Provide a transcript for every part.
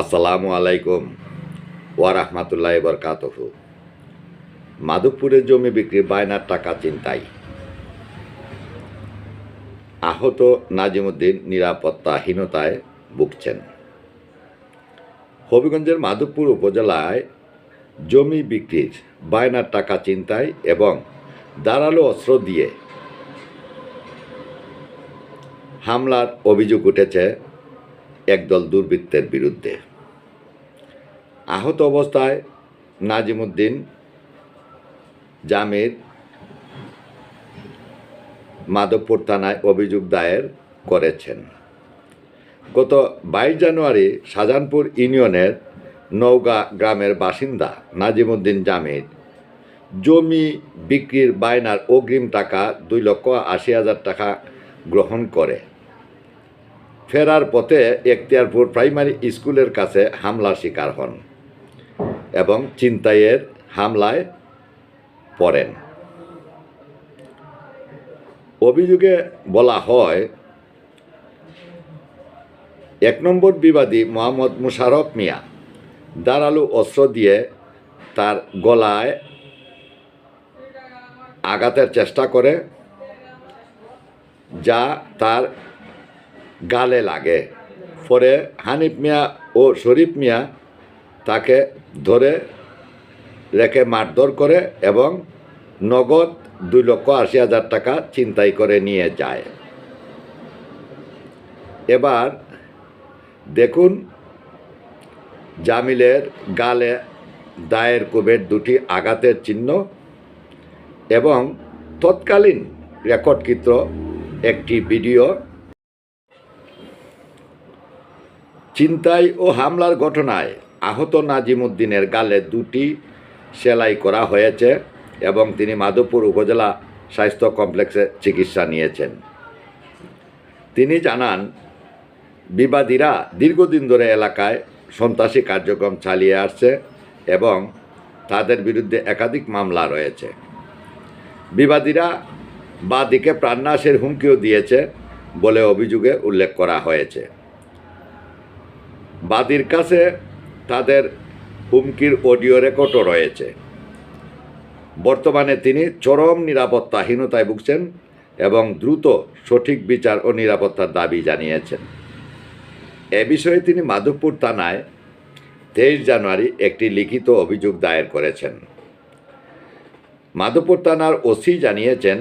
আসসালামু আলাইকুম ওয়া রাহমাতুল্লাহি বরকাতহ। মাধবপুরে জমি বিক্রি বায়নার টাকা চিন্তাই। আহত নাজিমুদ্দিন নিরাপত্তাহীনতায় ভুগছেন। হবিগঞ্জের মাধবপুর উপজেলায় জমি বিক্রির বায়নার টাকা চিন্তায় এবং দাঁড়াল অস্ত্র দিয়ে হামলার অভিযোগ উঠেছে একদল দুর্বৃত্তের বিরুদ্ধে। আহত অবস্থায় নাজিমুদ্দিন জামির মাধবপুর থানায় অভিযোগ দায়ের করেছেন। গত বাইশ জানুয়ারি শাহজাহানপুর ইউনিয়নের নওগাঁ গ্রামের বাসিন্দা নাজিমুদ্দিন জামির জমি বিক্রির বায়নার অগ্রিম টাকা দুই লক্ষ আশি হাজার টাকা গ্রহণ করে। ফেরার পথে এখতিয়ারপুর প্রাইমারি স্কুলের কাছে হামলার শিকার হন এবং চিন্তাইয়ের হামলায় পড়েন। অভিযোগে বলা হয়, এক নম্বর বিবাদী মোহাম্মদ মুশারফ মিয়া দাঁড়ালু অস্ত্র দিয়ে তার গলায় আঘাতের চেষ্টা করে, যা তার গালে লাগে। পরে হানিফ মিয়া ও শরীফ মিয়া তাকে ধরে রেখে মারধর করে এবং নগদ দুই লক্ষ আশি হাজার টাকা চিন্তাই করে নিয়ে যায়। এবার দেখুন জামিলের গালে দায়ের কুবের দুটি আঘাতের চিহ্ন এবং তৎকালীন রেকর্ডকৃত একটি ভিডিও চিন্তাই ও হামলার ঘটনায় আহত নাজিমুদ্দিনের গালে দুটি সেলাই করা হয়েছে এবং তিনি মাধবপুর উপজেলা স্বাস্থ্য কমপ্লেক্সে চিকিৎসা নিয়েছেন। তিনি জানান, বিবাদীরা দীর্ঘদিন ধরে এলাকায় সন্ত্রাসী কার্যক্রম চালিয়ে আসছে এবং তাদের বিরুদ্ধে একাধিক মামলা রয়েছে। বিবাদীরা বাদীকে প্রাণনাশের হুমকিও দিয়েছে বলে অভিযোগে উল্লেখ করা হয়েছে। বাদীর কাছে তাদের হুমকির অডিও রেকর্ডও রয়েছে। বর্তমানে তিনি চরম নিরাপত্তাহীনতায় ভুগছেন এবং দ্রুত সঠিক বিচার ও নিরাপত্তার দাবি জানিয়েছেন। এ বিষয়ে তিনি মাধবপুর থানায় তেইশ জানুয়ারি একটি লিখিত অভিযোগ দায়ের করেছেন। মাধবপুর থানার ওসি জানিয়েছেন,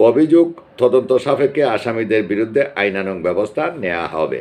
অভিযোগ তদন্ত সাপেক্ষে আসামিদের বিরুদ্ধে আইনানুগ ব্যবস্থা নেওয়া হবে।